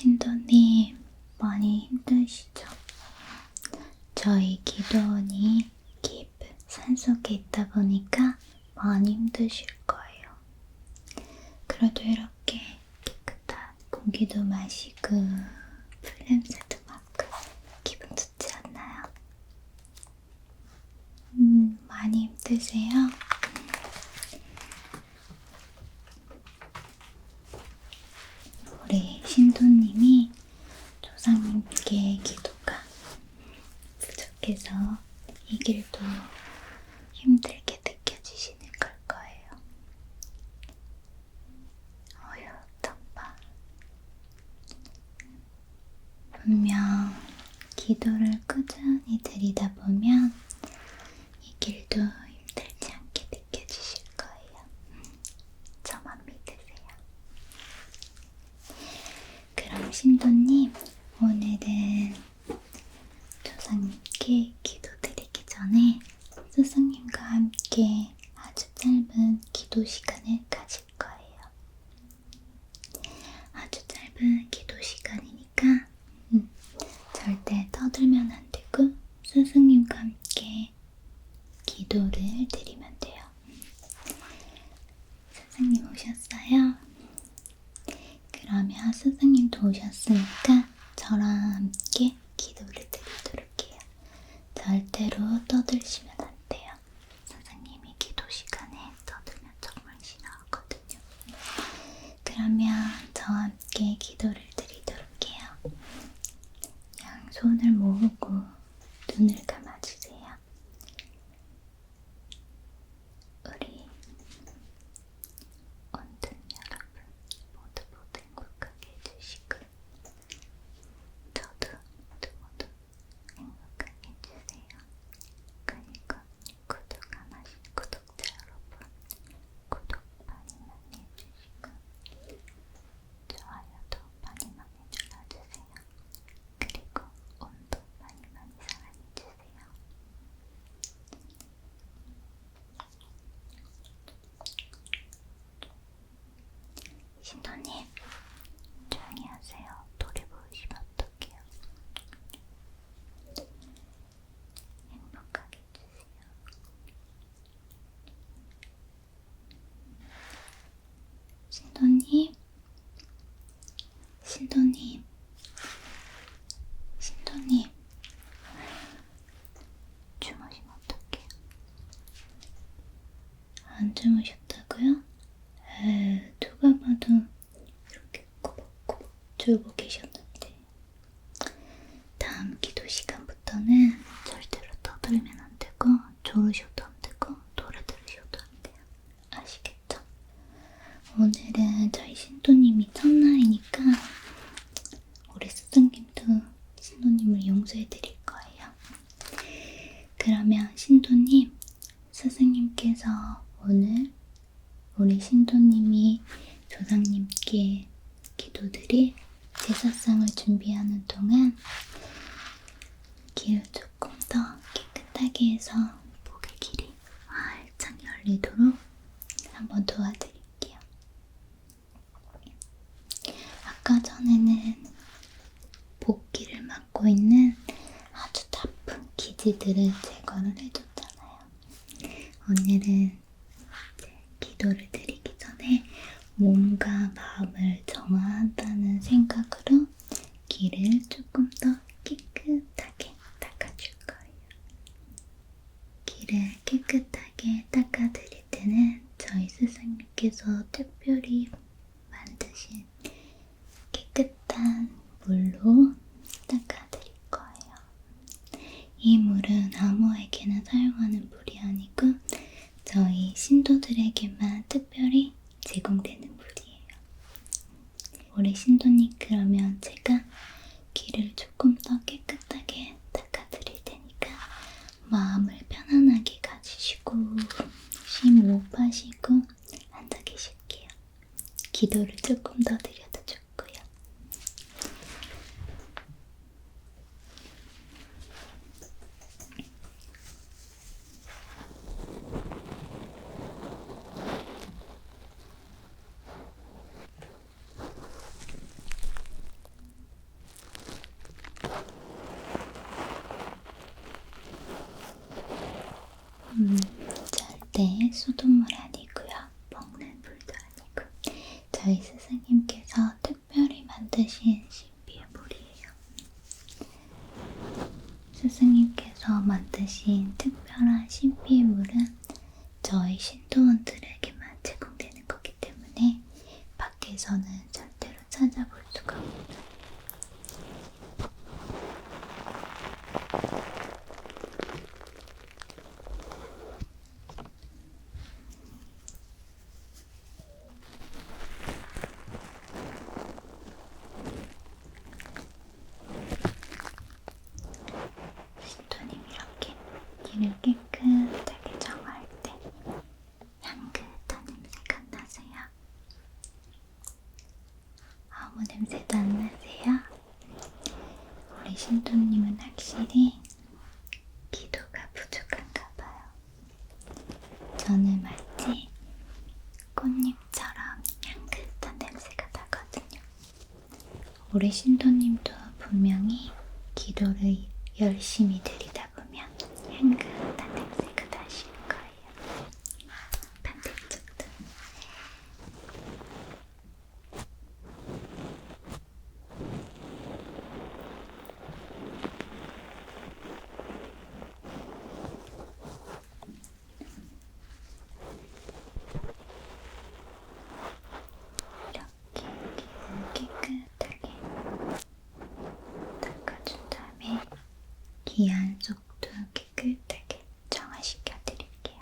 신도님 많이 힘드시죠? 저희 기도원이 깊은 산속에 있다 보니까 많이 힘드실 거예요. 그래도 이렇게 깨끗한 공기도 마시고 풀냄새도 맡고 기분 좋지 않나요? 음, 많이 힘드세요? 분명 기도를 꾸준히 드리다 보면 이 길도 힘들지 않게 느껴지실 거예요. 저만 믿으세요. 그럼 신도님 인도를 해드릴게요. 신도님 조용히 하세요. too. 여기에서 목의 길이 활짝 열리도록 한번 도와드릴게요. 아까 전에는 복기를 막고 있는 아주 나쁜 기지들을 제거를 해줬잖아요. 오늘은 이벤트는 저희 스승님께서 특별히 만드신 조금 더 드려도 스승님께서 만드신 특별한 신비의 물은 저희 신도원들에게만 제공되는 거기 때문에 밖에서는 절대로 찾아볼 수가 없어요. 신도님 이렇게 길을 깨끗하게 정할 때 향긋한 냄새가 안 나세요? 아무 냄새도 안 나세요? 우리 신도님은 확실히 기도가 부족한가 봐요. 저는 마치 꽃잎처럼 향긋한 냄새가 나거든요. 우리 신도님도 분명히 기도를 열심히 드리다 보면 향긋한 냄새가 나실 거예요. 반대쪽도. 이렇게 깨끗하게 닦아준 다음에 귀 안쪽도 깨끗하게 정화시켜 드릴게요.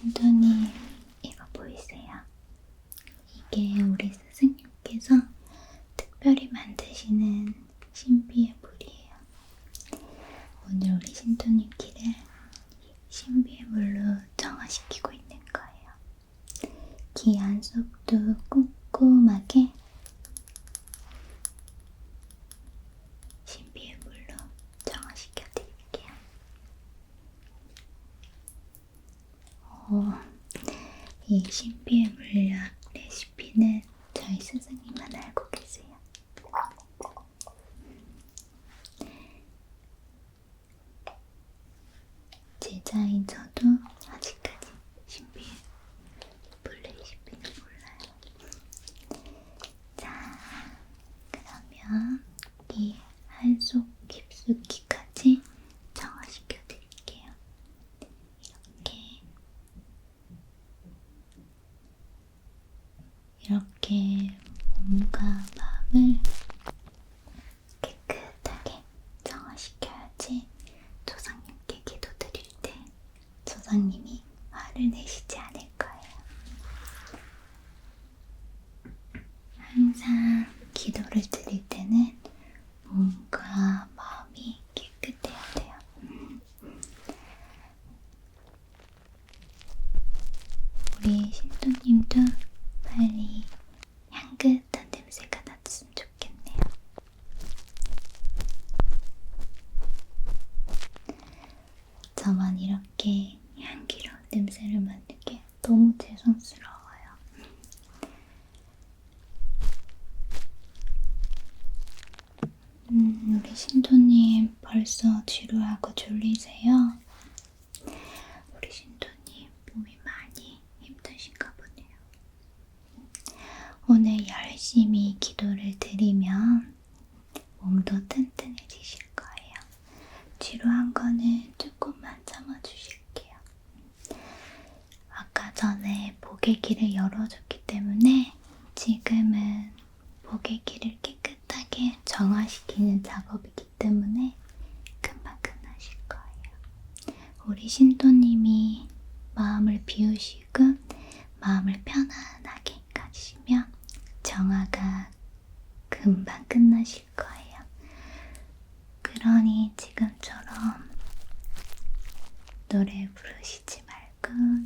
신도님, 이거 보이세요? 이게 우리 스승님께서 특별히 만드시는 신비의 물이에요. 오늘 우리 신도님 길을 이 신비의 물로 정화시키고 있는 거예요. 귀 안속도 꼼꼼하게 신비의 물로 정화시켜 드릴게요. 어, 이 신비의 물약 레시피는 저희 스승님만 알고 계세요. 제자인 저도 아직까지 신비의 물 레시피는 몰라요. 자, 그러면 이 한속 깊숙이까지 정화시켜 드릴게요. 이렇게 이렇게 몸과 마음을 깨끗하게 정화시켜야지 조상님께 기도 드릴 때 조상님이 화를 내시지 않을 거예요. 항상 기도를 드릴 때는 몸과 마음이 깨끗해야 돼요. 우리 신도님도 빨리 향긋한 냄새가 났으면 좋겠네요. 저만 이렇게 향기로운 냄새를 맡는 게 너무 죄송스러워요. 음, 우리 신도님 벌써 지루하고 졸리세요? 고객기를 깨끗하게 정화시키는 작업이기 때문에 금방 끝나실 거예요. 우리 신도님이 마음을 비우시고 마음을 편안하게 가지시면 정화가 금방 끝나실 거예요. 그러니 지금처럼 노래 부르시지 말고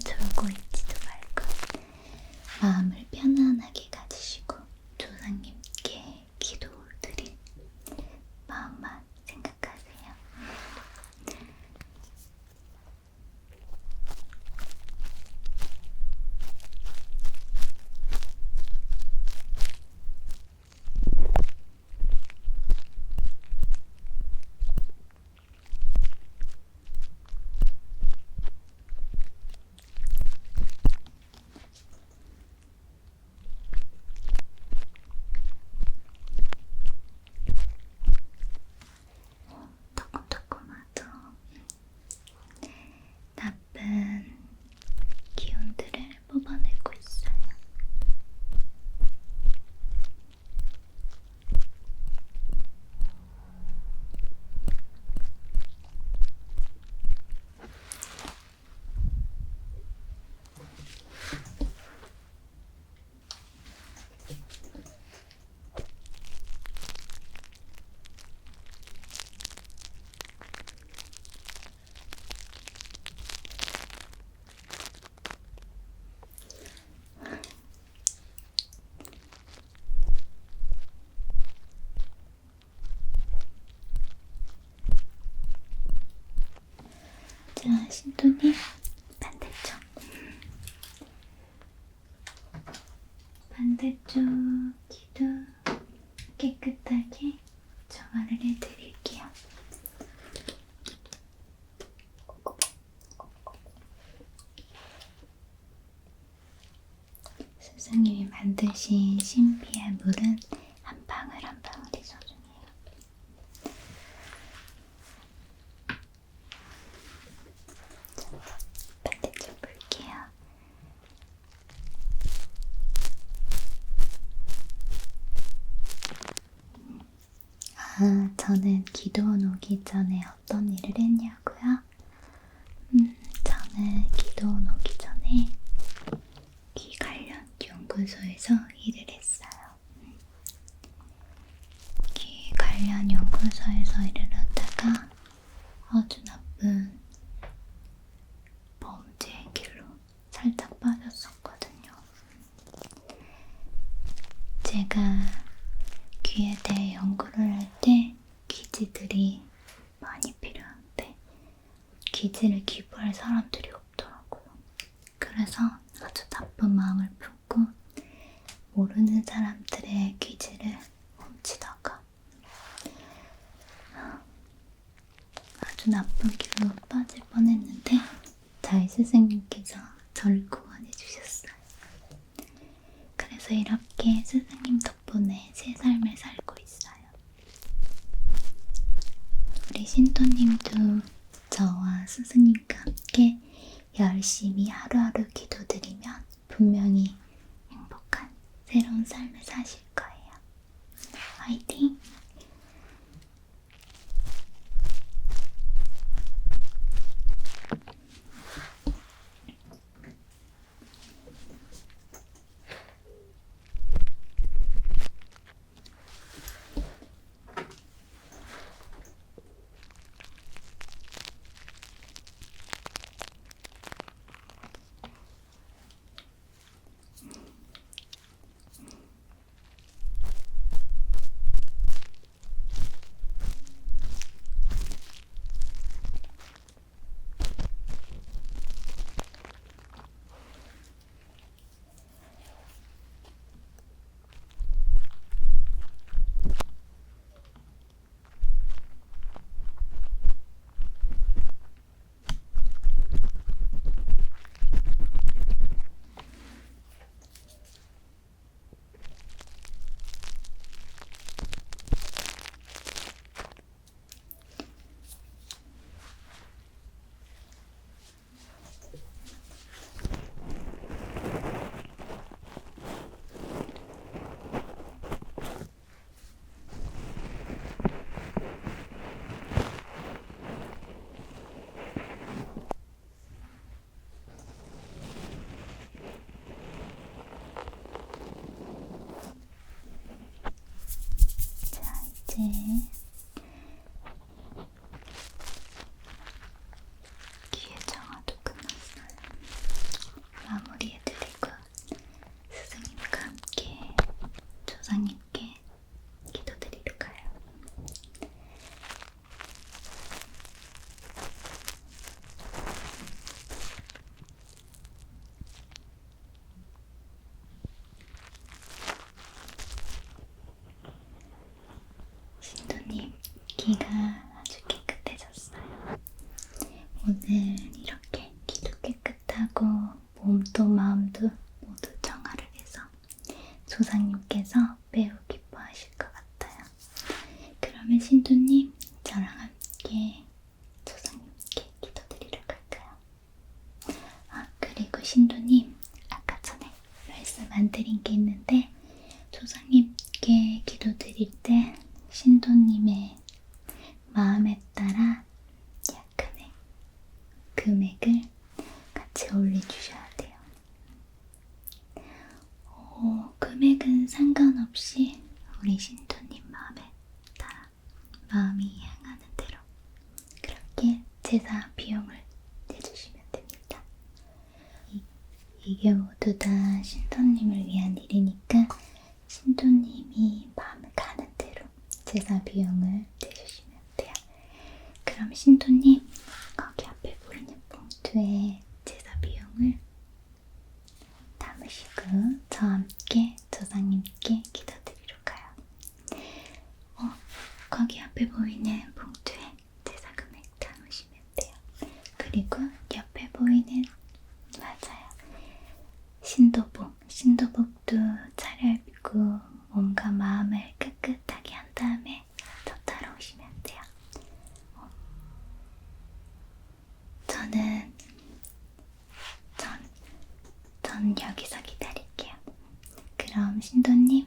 本当に。 저는 기도원 오기 전에 어떤 일을 했냐고요? 저희 스승님께서 저를 구원해 주셨어요. 그래서 이렇게 선생님 덕분에 새 삶을 살고 있어요. 우리 신도님도 저와 스승님과 함께 열심히 하루하루 기도드리면 분명히 행복한 새로운 삶을 사실 거예요. 화이팅! 再。 귀가 아주 깨끗해졌어요. 오늘 이렇게 귀도 깨끗하고 몸도 마음도 모두 정화를 해서 조상님께서 매우 기뻐하실 것 같아요. 그러면 신도님, 저랑 함께 조상님께 기도드리러 갈까요? 아, 그리고 신도님, 아까 전에 말씀 안 드린 게 있는데, 조상님께 기도드릴 때 신도님의 마음에 따라 약간의 금액을 같이 올려주셔야 돼요. 어, 금액은 상관없이 우리 신도님 마음에 따라 마음이 향하는 대로 그렇게 제사 비용을 내주시면 됩니다. 이, 이게 모두 다 신도님을 위한 일이니까 신도님이 마음에 가는 대로 제사 비용을 내주시면 돼요. 그럼 신도님 거기 앞에 보이는 봉투에 제사 비용을 담으시고 저와 함께 조상님께 기도드리러 가요. 어, 거기 앞에 보이는 봉투에 제사 금액 담으시면 돼요. 그리고 옆에 보이는 맞아요. 신도복, 신도복도 차려입고 몸과 마음을 깨끗하게 한 다음에 더 따라오시면 돼요. 어. 저는 여기서 기다릴게요. 그럼 신도님